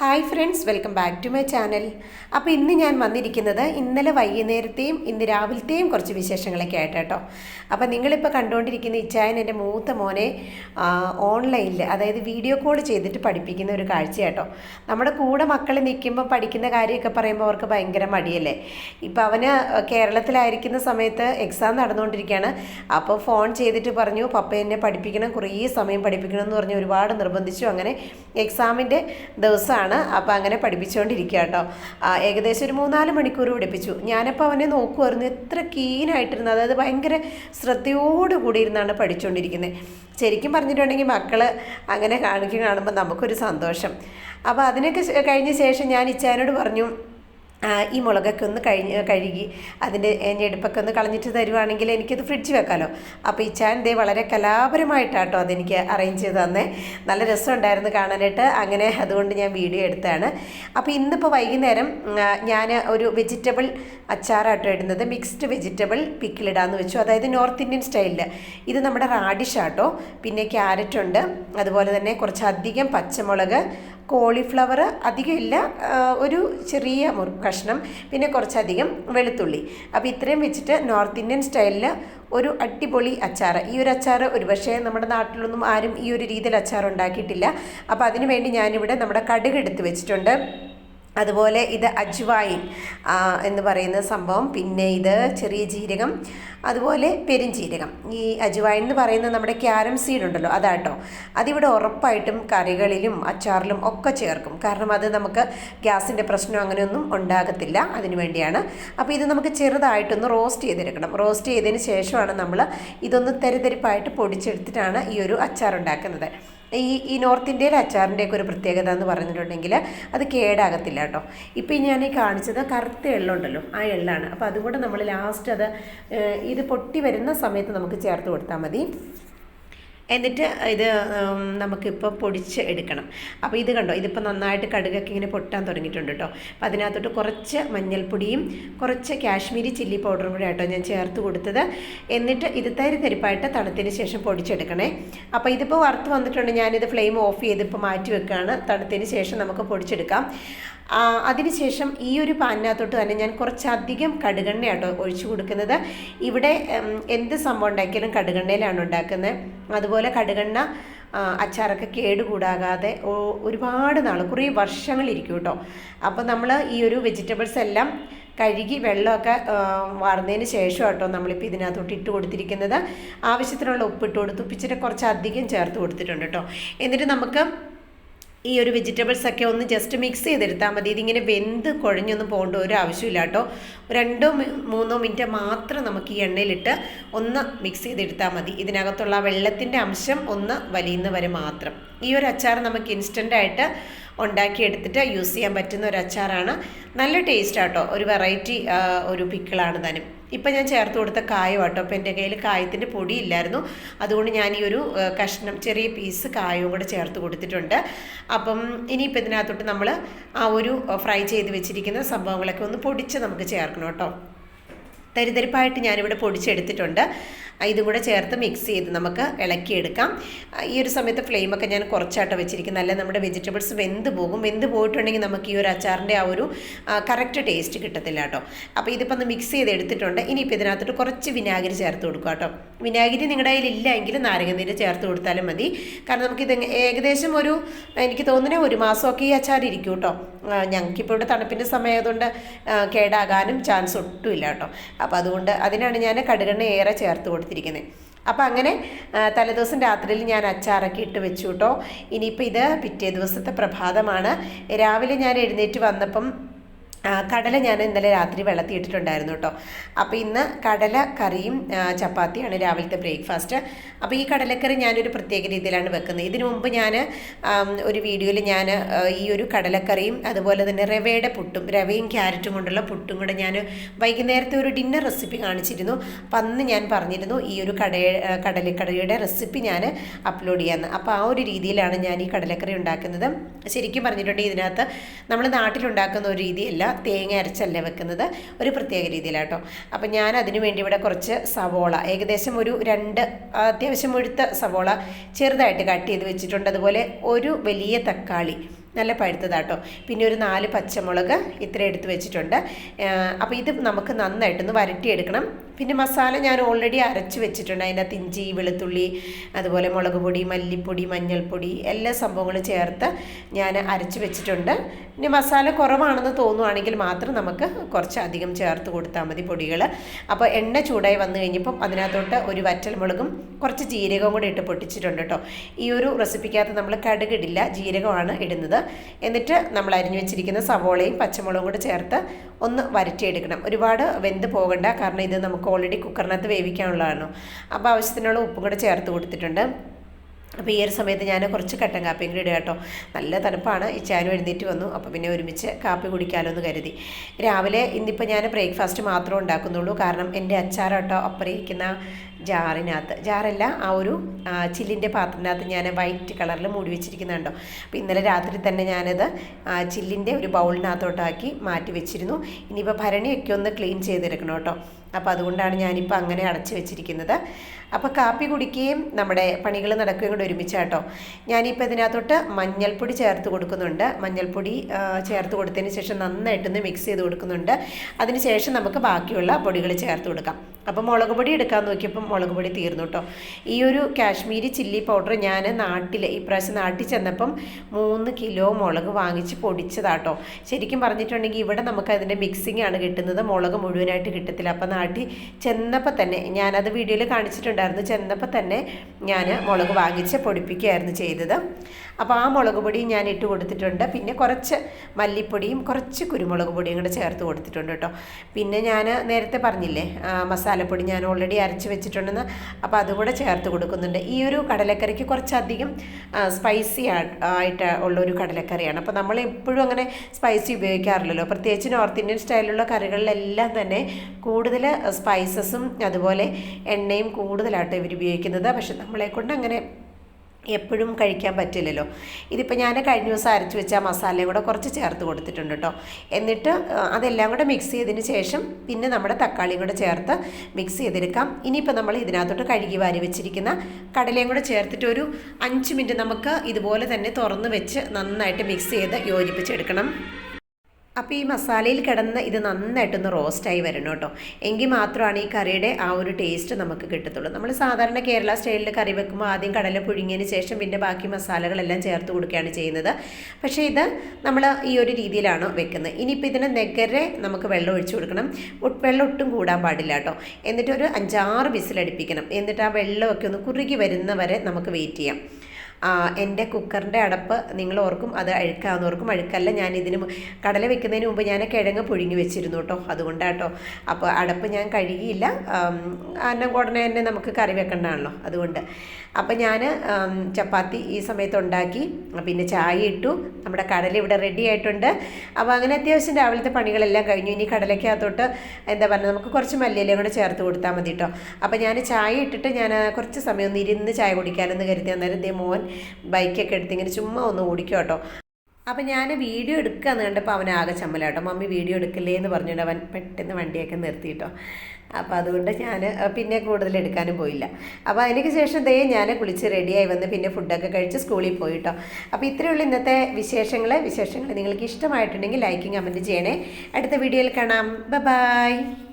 Hi friends welcome back to my channel. അപ്പോൾ ഇന്ന് ഞാൻ വന്നിരിക്കുന്നത് ഇന്നലെ വൈകുന്നേരത്തെയും ഇന്ന് രാവിലത്തെയും കുറച്ച് വിശേഷങ്ങളൊക്കെ ആയിട്ട് കേട്ടോ. അപ്പോൾ നിങ്ങളിപ്പോൾ കണ്ടുകൊണ്ടിരിക്കുന്ന ഇച്ചായൻ എന്റെ മൂത്ത മോനെ ഓൺലൈനിൽ അതായത് വീഡിയോ കോൾ ചെയ്തിട്ട് പഠിപ്പിക്കുന്ന ഒരു കാഴ്ച കേട്ടോ. നമ്മുടെ കൂടെ മക്കൾ നിൽക്കുമ്പോൾ പഠിക്കുന്ന കാര്യമൊക്കെ പറയുമ്പോൾ അവർക്ക് ഭയങ്കര മടിയല്ലേ? ഇപ്പോൾ അവന് കേരളത്തിലായിരിക്കുന്ന സമയത്ത് എക്സാം നടന്നുകൊണ്ടിരിക്കുകയാണ്. അപ്പോൾ ഫോൺ ചെയ്തിട്ട് പറഞ്ഞു പപ്പ എന്നെ പഠിപ്പിക്കണം കുറേ സമയം പഠിപ്പിക്കണം എന്ന് പറഞ്ഞ് ഒരുപാട് നിർബന്ധിച്ചു. അങ്ങനെ എക്സാമിന്റെ ദിവസമാണ് അപ്പോൾ അങ്ങനെ പഠിപ്പിച്ചുകൊണ്ടിരിക്കുക കേട്ടോ ഏകദേശം ഒരു മൂന്നാൽ മണിക്കൂർ പഠിപ്പിച്ചു. ഞാനപ്പോൾ അവനെ നോക്കുമായിരുന്നു എത്ര കീനായിട്ടിരുന്നു അതായത് ഭയങ്കര ശ്രദ്ധയോടുകൂടി ഇരുന്നാണ് പഠിച്ചുകൊണ്ടിരിക്കുന്നത് ശരിക്കും പറഞ്ഞിട്ടുണ്ടെങ്കിൽ മക്കൾ അങ്ങനെ കാണിക്കുക കാണുമ്പോൾ നമുക്കൊരു സന്തോഷം. അപ്പോൾ അതിനൊക്കെ കഴിഞ്ഞ ശേഷം ഞാൻ ഇച്ചാനോട് പറഞ്ഞു ഈ മുളകൊക്കെ ഒന്ന് കഴിഞ്ഞ് കഴുകി അതിന്റെ ഞെടുപ്പൊക്കെ ഒന്ന് കളഞ്ഞിട്ട് തരുവാണെങ്കിൽ എനിക്കത് ഫ്രിഡ്ജ് വെക്കാമല്ലോ അപ്പോൾ ഈ ചാൻ ദേ വളരെ കലാപരമായിട്ടാട്ടോ അതെനിക്ക് അറേഞ്ച് ചെയ്ത് തന്നെ. നല്ല രസമുണ്ടായിരുന്നു കാണാനായിട്ട്. അങ്ങനെ അതുകൊണ്ട് ഞാൻ വീഡിയോ എടുത്താണ്. അപ്പോൾ ഇന്നിപ്പോൾ വൈകുന്നേരം ഞാൻ ഒരു വെജിറ്റബിൾ അച്ചാറാട്ടോ ഇടുന്നത്. മിക്സ്ഡ് വെജിറ്റബിൾ പിക്കിലിടാന്ന് വെച്ചു. അതായത് നോർത്ത് ഇന്ത്യൻ സ്റ്റൈലിൽ ഇത് നമ്മുടെ റാഡിഷ് ആട്ടോ. പിന്നെ ക്യാരറ്റ് ഉണ്ട് അതുപോലെ തന്നെ കുറച്ചധികം പച്ചമുളക് കോളിഫ്ലവർ അധികം ഇല്ല. ഒരു ചെറിയ കഷ്ണം പിന്നെ കുറച്ചധികം വെളുത്തുള്ളി. അപ്പോൾ ഇത്രയും വെച്ചിട്ട് നോർത്ത് ഇന്ത്യൻ സ്റ്റൈലിൽ ഒരു അടിപൊളി അച്ചാർ ഈ ഒരു അച്ചാർ ഒരുപക്ഷേ നമ്മുടെ നാട്ടിലൊന്നും ആരും ഈ ഒരു രീതിയിൽ അച്ചാർ ഉണ്ടാക്കിയിട്ടില്ല. അപ്പോൾ അതിന് വേണ്ടി ഞാനിവിടെ നമ്മുടെ കടുക് എടുത്ത് വെച്ചിട്ടുണ്ട്. അതുപോലെ ഇത് അജ്വായിൻ എന്ന് പറയുന്ന സംഭവം. പിന്നെ ഇത് ചെറിയ ജീരകം അതുപോലെ പെരുംജീരകം. ഈ അജുവായൻ എന്ന് പറയുന്നത് നമ്മുടെ ക്യാരം സീഡ് ഉണ്ടല്ലോ അതാട്ടോ. അതിവിടെ ഉറപ്പായിട്ടും കറികളിലും അച്ചാറിലും ഒക്കെ ചേർക്കും. കാരണം അത് നമുക്ക് ഗ്യാസിന്റെ പ്രശ്നം അങ്ങനെയൊന്നും ഉണ്ടാകത്തില്ല അതിനു വേണ്ടിയാണ്. അപ്പോൾ ഇത് നമുക്ക് ചെറുതായിട്ടൊന്ന് റോസ്റ്റ് ചെയ്തെടുക്കണം. റോസ്റ്റ് ചെയ്തതിന് ശേഷമാണ് നമ്മൾ ഇതൊന്ന് തെരുതെരിപ്പായിട്ട് പൊടിച്ചെടുത്തിട്ടാണ് ഈ ഒരു അച്ചാർ ഉണ്ടാക്കുന്നത് ഈ ഈ നോർത്ത് ഇന്ത്യയിലെ അച്ചാറിന്റെയൊക്കെ ഒരു പ്രത്യേകത എന്ന് പറഞ്ഞിട്ടുണ്ടെങ്കിൽ അത് കേടാകത്തില്ല കേട്ടോ. ഇപ്പോൾ ഞാൻ ഈ കാണിച്ചത് കറുത്ത എള്ളുണ്ടല്ലോ ആ എള്ളാണ്. അപ്പോൾ അതുകൂടെ നമ്മൾ ലാസ്റ്റ് അത് ഇത് പൊട്ടി വരുന്ന സമയത്ത് നമുക്ക് ചേർത്ത് കൊടുത്താൽ മതി. എന്നിട്ട് ഇത് നമുക്കിപ്പോൾ പൊടിച്ച് എടുക്കണം. അപ്പോൾ ഇത് കണ്ടോ ഇതിപ്പോൾ നന്നായിട്ട് കടുകൊക്കെ ഇങ്ങനെ പൊട്ടാൻ തുടങ്ങിയിട്ടുണ്ട് കേട്ടോ അപ്പോൾ അതിനകത്തോട്ട് കുറച്ച് മഞ്ഞൾപ്പൊടിയും കുറച്ച് കാശ്മീരി ചില്ലി പൗഡറും കൂടെ ആട്ടോ ഞാൻ ചേർത്ത് കൊടുത്തത്. എന്നിട്ട് ഇത് തരി തരിപ്പായിട്ട് തണുത്തതിന് ശേഷം പൊടിച്ചെടുക്കണേ. അപ്പോൾ ഇതിപ്പോൾ വറുത്ത് വന്നിട്ടുണ്ട് ഞാനിത് ഫ്ലെയിം ഓഫ് ചെയ്ത് ഇപ്പോൾ മാറ്റി വെക്കുകയാണ് തണുത്തതിന് ശേഷം നമുക്ക് പൊടിച്ചെടുക്കാം. അതിനുശേഷം ഈ ഒരു പാനിനകത്തോട്ട് തന്നെ ഞാൻ കുറച്ചധികം കടുകെണ്ണ കേട്ടോ ഒഴിച്ചു കൊടുക്കുന്നത്. ഇവിടെ എന്ത് സംഭവം ഉണ്ടാക്കിയാലും കടുകെണ്ണയിലാണ് ഉണ്ടാക്കുന്നത്. അതുപോലെ കടുകെണ്ണ അച്ചാറൊക്കെ കേടുകൂടാകാതെ ഒരുപാട് നാൾ കുറേ വർഷങ്ങളിരിക്കും കേട്ടോ. അപ്പോൾ നമ്മൾ ഈ ഒരു വെജിറ്റബിൾസ് എല്ലാം കഴുകി വെള്ളമൊക്കെ വാർന്നതിന് ശേഷം കേട്ടോ നമ്മളിപ്പോൾ ഇതിനകത്തോട്ട് ഇട്ട് കൊടുത്തിരിക്കുന്നത്. ആവശ്യത്തിനുള്ള ഉപ്പിട്ട് കൊടുത്തു ഉപ്പിച്ചിട്ട് കുറച്ച് അധികം ചേർത്ത് കൊടുത്തിട്ടുണ്ട് കേട്ടോ. എന്നിട്ട് നമുക്ക് ഈ ഒരു വെജിറ്റബിൾസ് ഒക്കെ ഒന്ന് ജസ്റ്റ് മിക്സ് ചെയ്തെടുത്താൽ മതി. ഇതിങ്ങനെ വെന്ത് കുഴഞ്ഞൊന്നും പോകേണ്ട ഒരു ആവശ്യമില്ല കേട്ടോ. രണ്ടോ മൂന്നോ മിനിറ്റ് മാത്രം നമുക്ക് ഈ എണ്ണയിലിട്ട് ഒന്ന് മിക്സ് ചെയ്തെടുത്താൽ മതി. ഇതിനകത്തുള്ള വെള്ളത്തിന്റെ അംശം ഒന്ന് വലിയുന്ന വരെ മാത്രം. ഈ ഒരു അച്ചാർ നമുക്ക് ഇൻസ്റ്റന്റായിട്ട് ഉണ്ടാക്കിയെടുത്തിട്ട് യൂസ് ചെയ്യാൻ പറ്റുന്ന ഒരു അച്ചാറാണ്. നല്ല ടേസ്റ്റ് ആട്ടോ. ഒരു വെറൈറ്റി ഒരു പിക്കിളാണ് താനും. ഇപ്പം ഞാൻ ചേർത്ത് കൊടുത്ത കായം ആട്ടോ. അപ്പോൾ എന്റെ കയ്യിൽ കായത്തിന്റെ പൊടി ഇല്ലായിരുന്നു. അതുകൊണ്ട് ഞാൻ ഈ ഒരു കഷ്ണം ചെറിയ പീസ് കായവും കൂടെ ചേർത്ത് കൊടുത്തിട്ടുണ്ട്. അപ്പം ഇനിയിപ്പോൾ ഇതിനകത്തോട്ട് നമ്മൾ ആ ഒരു ഫ്രൈ ചെയ്ത് വെച്ചിരിക്കുന്ന സംഭവങ്ങളൊക്കെ ഒന്ന് പൊടിച്ച് നമുക്ക് ചേർക്കണം കേട്ടോ. തരിതരിപ്പായിട്ട് ഞാനിവിടെ പൊടിച്ചെടുത്തിട്ടുണ്ട്. ഇതും കൂടെ ചേർത്ത് മിക്സ് ചെയ്ത് നമുക്ക് ഇളക്കിയെടുക്കാം. ഈ ഒരു സമയത്ത് ഫ്ലെയിമൊക്കെ ഞാൻ കുറച്ചായിട്ട് വെച്ചിരിക്കുന്നത് അല്ല നമ്മുടെ വെജിറ്റബിൾസ് വെന്ത് പോകും. വെന്ത് പോയിട്ടുണ്ടെങ്കിൽ നമുക്ക് ഈ ഒരു അച്ചാറിന്റെ ആ ഒരു കറക്റ്റ് ടേസ്റ്റ് കിട്ടത്തില്ല കേട്ടോ അപ്പോൾ ഇതിപ്പോൾ ഒന്ന് മിക്സ് ചെയ്ത് എടുത്തിട്ടുണ്ട് ഇനിയിപ്പോൾ ഇതിനകത്തോട്ട് കുറച്ച് വിനാഗിരി ചേർത്ത് കൊടുക്കുക കേട്ടോ. വിനാഗിരി നിങ്ങളുടെ കയ്യിൽ ഇല്ല എങ്കിൽ നാരങ്ങനീര് ചേർത്ത് കൊടുത്താലും മതി. കാരണം നമുക്കിത് ഏകദേശം ഒരു എനിക്ക് തോന്നുന്നത് ഒരു മാസമൊക്കെ ഈ അച്ചാർ ഇരിക്കും കേട്ടോ. ഞങ്ങൾക്കിപ്പോൾ ഇവിടെ തണുപ്പിന്റെ സമയമായതുകൊണ്ട് കേടാകാനും ചാൻസ് ഒട്ടുമില്ല കേട്ടോ. അപ്പോൾ അതുകൊണ്ട് അതിനാണ് ഞാൻ കടുകെണ്ണ ഏറെ ചേർത്ത് കൊടുത്തിരിക്കുന്നത് അപ്പോൾ അങ്ങനെ തലേദിവസം രാത്രിയിൽ ഞാൻ അച്ചാറൊക്കെ ഇട്ട് വെച്ചു കേട്ടോ. ഇനിയിപ്പോൾ ഇത് പിറ്റേ ദിവസത്തെ പ്രഭാതമാണ്. രാവിലെ ഞാൻ എഴുന്നേറ്റ് വന്നപ്പം കടല ഞാൻ ഇന്നലെ രാത്രി വെള്ളത്തിൽ ഇട്ടിട്ടുണ്ടായിരുന്നു കേട്ടോ അപ്പോൾ ഇന്ന് കടല കറിയും ചപ്പാത്തിയാണ് രാവിലത്തെ ബ്രേക്ക്ഫാസ്റ്റ്. അപ്പോൾ ഈ കടലക്കറി ഞാനൊരു പ്രത്യേക രീതിയിലാണ് വെക്കുന്നത്. ഇതിനു മുമ്പ് ഞാൻ ഒരു വീഡിയോയിൽ ഞാൻ ഈ ഒരു കടലക്കറിയും അതുപോലെ തന്നെ റവയുടെ പുട്ടും റവയും ക്യാരറ്റും കൊണ്ടുള്ള പുട്ടും കൂടെ ഞാൻ വൈകുന്നേരത്തെ ഒരു ഡിന്നർ റെസിപ്പി കാണിച്ചിരുന്നു. അപ്പം അന്ന് ഞാൻ പറഞ്ഞിരുന്നു ഈ ഒരു കട കടലക്കറിയുടെ റെസിപ്പി ഞാൻ അപ്ലോഡ് ചെയ്യാമെന്ന് അപ്പോൾ ആ ഒരു രീതിയിലാണ് ഞാൻ ഈ കടലക്കറി ഉണ്ടാക്കുന്നത്. ശരിക്കും പറഞ്ഞിട്ടുണ്ടെങ്കിൽ ഇതിനകത്ത് നമ്മൾ നാട്ടിലുണ്ടാക്കുന്ന ഒരു രീതിയല്ല. തേങ്ങ അരച്ചല്ല വെക്കുന്നത്? ഒരു പ്രത്യേക രീതിയിലാട്ടോ. അപ്പം ഞാൻ അതിനു വേണ്ടി ഇവിടെ കുറച്ച് സവോള ഏകദേശം ഒരു രണ്ട് അത്യാവശ്യം മുഴുത്ത സവോള ചെറുതായിട്ട് കട്ട് ചെയ്ത് വെച്ചിട്ടുണ്ട്. അതുപോലെ ഒരു വലിയ തക്കാളി നല്ല പഴുത്തതാട്ടോ. പിന്നെ ഒരു നാല് പച്ചമുളക് ഇത്ര എടുത്ത് വെച്ചിട്ടുണ്ട്. അപ്പോൾ ഇത് നമുക്ക് നന്നായിട്ടൊന്ന് വരട്ടിയെടുക്കണം. പിന്നെ മസാല ഞാൻ ഓൾറെഡി അരച്ച് വെച്ചിട്ടുണ്ട്. അതിനകത്ത് ഇഞ്ചി വെളുത്തുള്ളി അതുപോലെ മുളക് പൊടി മല്ലിപ്പൊടി മഞ്ഞൾപ്പൊടി എല്ലാ സംഭവങ്ങളും ചേർത്ത് ഞാൻ അരച്ച് വെച്ചിട്ടുണ്ട്. പിന്നെ മസാല കുറവാണെന്ന് തോന്നുവാണെങ്കിൽ മാത്രം നമുക്ക് കുറച്ച് അധികം ചേർത്ത് കൊടുത്താൽ മതി പൊടികൾ അപ്പോൾ എണ്ണ ചൂടായി വന്നു കഴിഞ്ഞപ്പം അതിനകത്തോട്ട് ഒരു വറ്റൽ മുളകും കുറച്ച് ജീരകവും കൂടി ഇട്ട് പൊട്ടിച്ചിട്ടുണ്ട് കേട്ടോ. ഈ ഒരു റെസിപ്പിക്കകത്ത് നമ്മൾ കടുകിടില്ല ജീരകമാണ് ഇടുന്നത്. എന്നിട്ട് നമ്മൾ അരിഞ്ഞു വെച്ചിരിക്കുന്ന സവോളയും പച്ചമുളകും കൂടി ചേർത്ത് ഒന്ന് വരട്ടിയെടുക്കണം ഒരുപാട് വെന്ത് പോകണ്ട കാരണം ഇത് നമുക്ക് ഓൾറെഡി കുക്കറിനകത്ത് വേവിക്കാനുള്ളതാണ്. അപ്പോൾ ആവശ്യത്തിനുള്ള ഉപ്പും കൂടെ ചേർത്ത് കൊടുത്തിട്ടുണ്ട്. അപ്പോൾ ഈ ഒരു സമയത്ത് ഞാൻ കുറച്ച് കട്ടൻ കാപ്പിയും കൂടി ഇടുക കേട്ടോ. നല്ല തണുപ്പാണ്. ഈ ചാനും എഴുന്നേറ്റ് വന്നു. അപ്പോൾ പിന്നെ ഒരുമിച്ച് കാപ്പി കുടിക്കാമല്ലോ എന്ന് കരുതി. രാവിലെ ഇന്നിപ്പോൾ ഞാൻ ബ്രേക്ക്ഫാസ്റ്റ് മാത്രമേ ഉണ്ടാക്കുന്നുള്ളൂ. കാരണം എന്റെ അച്ചാറോട്ടോ അപ്പറിയിരിക്കുന്ന ജാറിനകത്ത്. ജാറല്ല ആ ഒരു ചില്ലിന്റെ പാത്രത്തിനകത്ത് ഞാൻ വൈറ്റ് കളറിൽ മൂടി വെച്ചിരിക്കുന്നുണ്ടോ അപ്പോൾ ഇന്നലെ രാത്രി തന്നെ ഞാനത് ചില്ലിന്റെ ഒരു ബൗളിനകത്തോട്ടാക്കി മാറ്റി വെച്ചിരുന്നു. ഇനിയിപ്പോൾ ഭരണിയൊക്കെ ഒന്ന് ക്ലീൻ ചെയ്തെടുക്കണം കേട്ടോ. അപ്പോൾ അതുകൊണ്ടാണ് ഞാനിപ്പോൾ അങ്ങനെ അടച്ചു വെച്ചിരിക്കുന്നത്. അപ്പോൾ കാപ്പി കുടിക്കുകയും നമ്മുടെ പണികൾ നടക്കുകയും കൂടെ ഒരുമിച്ചാട്ടോ. ഞാനിപ്പോൾ ഇതിനകത്തോട്ട് മഞ്ഞൾപ്പൊടി ചേർത്ത് കൊടുക്കുന്നുണ്ട്. മഞ്ഞൾപ്പൊടി ചേർത്ത് കൊടുത്തതിന് ശേഷം നന്നായിട്ടൊന്ന് മിക്സ് ചെയ്ത് കൊടുക്കുന്നുണ്ട്. അതിന് ശേഷം നമുക്ക് ബാക്കിയുള്ള പൊടികൾ ചേർത്ത് കൊടുക്കാം. അപ്പോൾ മുളക് പൊടി എടുക്കാൻ നോക്കിയപ്പം മുളക് പൊടി തീർന്നു കേട്ടോ. ഈ ഒരു കാശ്മീരി ചില്ലി പൗഡർ ഞാൻ നാട്ടിൽ ഇപ്രാവശ്യം നാട്ടിൽ ചെന്നപ്പം മൂന്ന് കിലോ മുളക് വാങ്ങിച്ച് പൊടിച്ചതാട്ടോ ശരിക്കും പറഞ്ഞിട്ടുണ്ടെങ്കിൽ ഇവിടെ നമുക്ക് അതിന്റെ മിക്സിംഗ് ആണ് കിട്ടുന്നത്. മുളക് മുഴുവനായിട്ട് കിട്ടത്തില്ല. അപ്പം നാട്ടിൽ ചെന്നപ്പോൾ തന്നെ ഞാനത് വീഡിയോയിൽ കാണിച്ചിട്ടുണ്ടായിരുന്നു. ചെന്നപ്പോൾ തന്നെ ഞാൻ മുളക് വാങ്ങിച്ച് പൊടിപ്പിക്കുകയായിരുന്നു ചെയ്തത്. അപ്പോൾ ആ മുളക് പൊടിയും ഞാൻ ഇട്ട് കൊടുത്തിട്ടുണ്ട്. പിന്നെ കുറച്ച് മല്ലിപ്പൊടിയും കുറച്ച് കുരുമുളക് പൊടിയും കൂടെ ചേർത്ത് കൊടുത്തിട്ടുണ്ട് കേട്ടോ. പിന്നെ ഞാൻ നേരത്തെ പറഞ്ഞില്ലേ മസാലപ്പൊടി ഞാൻ ഓൾറെഡി അരച്ച് വെച്ചിട്ടുണ്ടെന്ന് അപ്പോൾ അതുകൂടെ ചേർത്ത് കൊടുക്കുന്നുണ്ട്. ഈ ഒരു കടലക്കറിക്ക് കുറച്ചധികം സ്പൈസി ആയിട്ട് ഉള്ള ഒരു കടലക്കറിയാണ്. അപ്പോൾ നമ്മൾ എപ്പോഴും അങ്ങനെ സ്പൈസി ഉപയോഗിക്കാറില്ലല്ലോ. പ്രത്യേകിച്ച് നോർത്ത് ഇന്ത്യൻ സ്റ്റൈലിലുള്ള കറികളിലെല്ലാം തന്നെ കൂടുതൽ സ്പൈസസും അതുപോലെ എണ്ണയും കൂടുതലായിട്ട് ഇവർ ഉപയോഗിക്കുന്നത്. പക്ഷെ നമ്മളെ കൊണ്ട് അങ്ങനെ എപ്പോഴും കഴിക്കാൻ പറ്റില്ലല്ലോ. ഇതിപ്പോൾ ഞാൻ കഴിഞ്ഞ ദിവസം അരച്ച് വെച്ച മസാലയും കൂടെ കുറച്ച് ചേർത്ത് കൊടുത്തിട്ടുണ്ട് കേട്ടോ. എന്നിട്ട് അതെല്ലാം കൂടെ മിക്സ് ചെയ്തതിന് ശേഷം പിന്നെ നമ്മുടെ തക്കാളിയും കൂടെ ചേർത്ത് മിക്സ് ചെയ്തെടുക്കാം. ഇനിയിപ്പോൾ നമ്മൾ ഇതിനകത്തോട്ട് കഴുകി വാരി വെച്ചിരിക്കുന്ന കടലയും കൂടെ ചേർത്തിട്ട് ഒരു അഞ്ച് മിനിറ്റ് നമുക്ക് ഇതുപോലെ തന്നെ തുറന്ന് വെച്ച് നന്നായിട്ട് മിക്സ് ചെയ്ത് യോജിപ്പിച്ചെടുക്കണം. അപ്പോൾ ഈ മസാലയിൽ കിടന്ന് ഇത് നന്നായിട്ടൊന്ന് റോസ്റ്റായി വരണം കേട്ടോ. എങ്കിൽ മാത്രമാണ് ഈ കറിയുടെ ആ ഒരു ടേസ്റ്റ് നമുക്ക് കിട്ടത്തുള്ളൂ. നമ്മൾ സാധാരണ കേരള സ്റ്റൈലിൽ കറി വെക്കുമ്പോൾ ആദ്യം കടല പുഴുങ്ങിയതിന് ശേഷം പിന്നെ ബാക്കി മസാലകളെല്ലാം ചേർത്ത് കൊടുക്കുകയാണ് ചെയ്യുന്നത്. പക്ഷേ ഇത് നമ്മൾ ഈ ഒരു രീതിയിലാണ് വെക്കുന്നത്. ഇനിയിപ്പോൾ ഇതിന് നെഗരെ നമുക്ക് വെള്ളം ഒഴിച്ചു കൊടുക്കണം. വെള്ളം ഒട്ടും കൂടാൻ പാടില്ല കേട്ടോ. എന്നിട്ട് ഒരു അഞ്ചാറ് വിസിലടിപ്പിക്കണം. എന്നിട്ട് ആ വെള്ളമൊക്കെ ഒന്ന് കുറുകി വരുന്നവരെ നമുക്ക് വെയിറ്റ് ചെയ്യാം. എന്റെ കുക്കറിന്റെ അടപ്പ് നിങ്ങൾ ഓർക്കും അത് അഴുക്കാന്ന് ഓർക്കും അഴുക്കല്ല. ഞാൻ ഇതിന് കടല വെക്കുന്നതിന് മുമ്പ് ഞാൻ കിഴങ്ങ് പുഴുങ്ങി വെച്ചിരുന്നു കേട്ടോ. അതുകൊണ്ടാട്ടോ. അപ്പോൾ അടപ്പ് ഞാൻ കഴുകിയില്ല. അന്നം ഉടനെ തന്നെ നമുക്ക് കറി വെക്കേണ്ടതാണല്ലോ അതുകൊണ്ട്. അപ്പോൾ ഞാൻ ചപ്പാത്തി ഈ സമയത്ത് ഉണ്ടാക്കി പിന്നെ ചായ ഇട്ടു. നമ്മുടെ കടല ഇവിടെ റെഡി ആയിട്ടുണ്ട്. അപ്പോൾ അങ്ങനെ അത്യാവശ്യം രാവിലത്തെ പണികളെല്ലാം കഴിഞ്ഞു. ഇനി കടലയ്ക്കകത്തോട്ട് എന്താ പറയുക നമുക്ക് കുറച്ച് മല്ലിയിലയും കൂടെ ചേർത്ത് കൊടുത്താൽ മതി കേട്ടോ. അപ്പോൾ ഞാൻ ചായ ഇട്ടിട്ട് ഞാൻ കുറച്ച് സമയം ഒന്ന് ഇരുന്ന് ചായ കുടിക്കാനെന്ന് കരുതി. അന്നേരം ദേ മോൻ ബൈക്കൊക്കെ എടുത്ത് ഇങ്ങനെ ചുമ്മാ ഒന്ന് ഓടിക്കും കേട്ടോ. അപ്പം ഞാൻ വീഡിയോ എടുക്കാന്ന് കണ്ടപ്പോൾ അവൻ ആകെ ചമ്മലാട്ടോ മമ്മി വീഡിയോ എടുക്കില്ലേ? എന്ന് പറഞ്ഞിട്ട് അവൻ പെട്ടെന്ന് വണ്ടിയൊക്കെ നിർത്തിയിട്ടോ അപ്പോൾ അതുകൊണ്ട് ഞാൻ പിന്നെ കൂടുതൽ എടുക്കാനും പോയില്ല. അപ്പോൾ അതിനൊക്കെ ശേഷം ദേ ഞാൻ കുളിച്ച് റെഡിയായി വന്ന് പിന്നെ ഫുഡൊക്കെ കഴിച്ച് സ്കൂളിൽ പോയിട്ടോ അപ്പോൾ ഇത്രയുള്ള ഇന്നത്തെ വിശേഷങ്ങൾ വിശേഷങ്ങൾ നിങ്ങൾക്ക് ഇഷ്ടമായിട്ടുണ്ടെങ്കിൽ ലൈക്കും കമന്റ് ചെയ്യണേ. അടുത്ത വീഡിയോയിൽ കാണാം. ബൈ.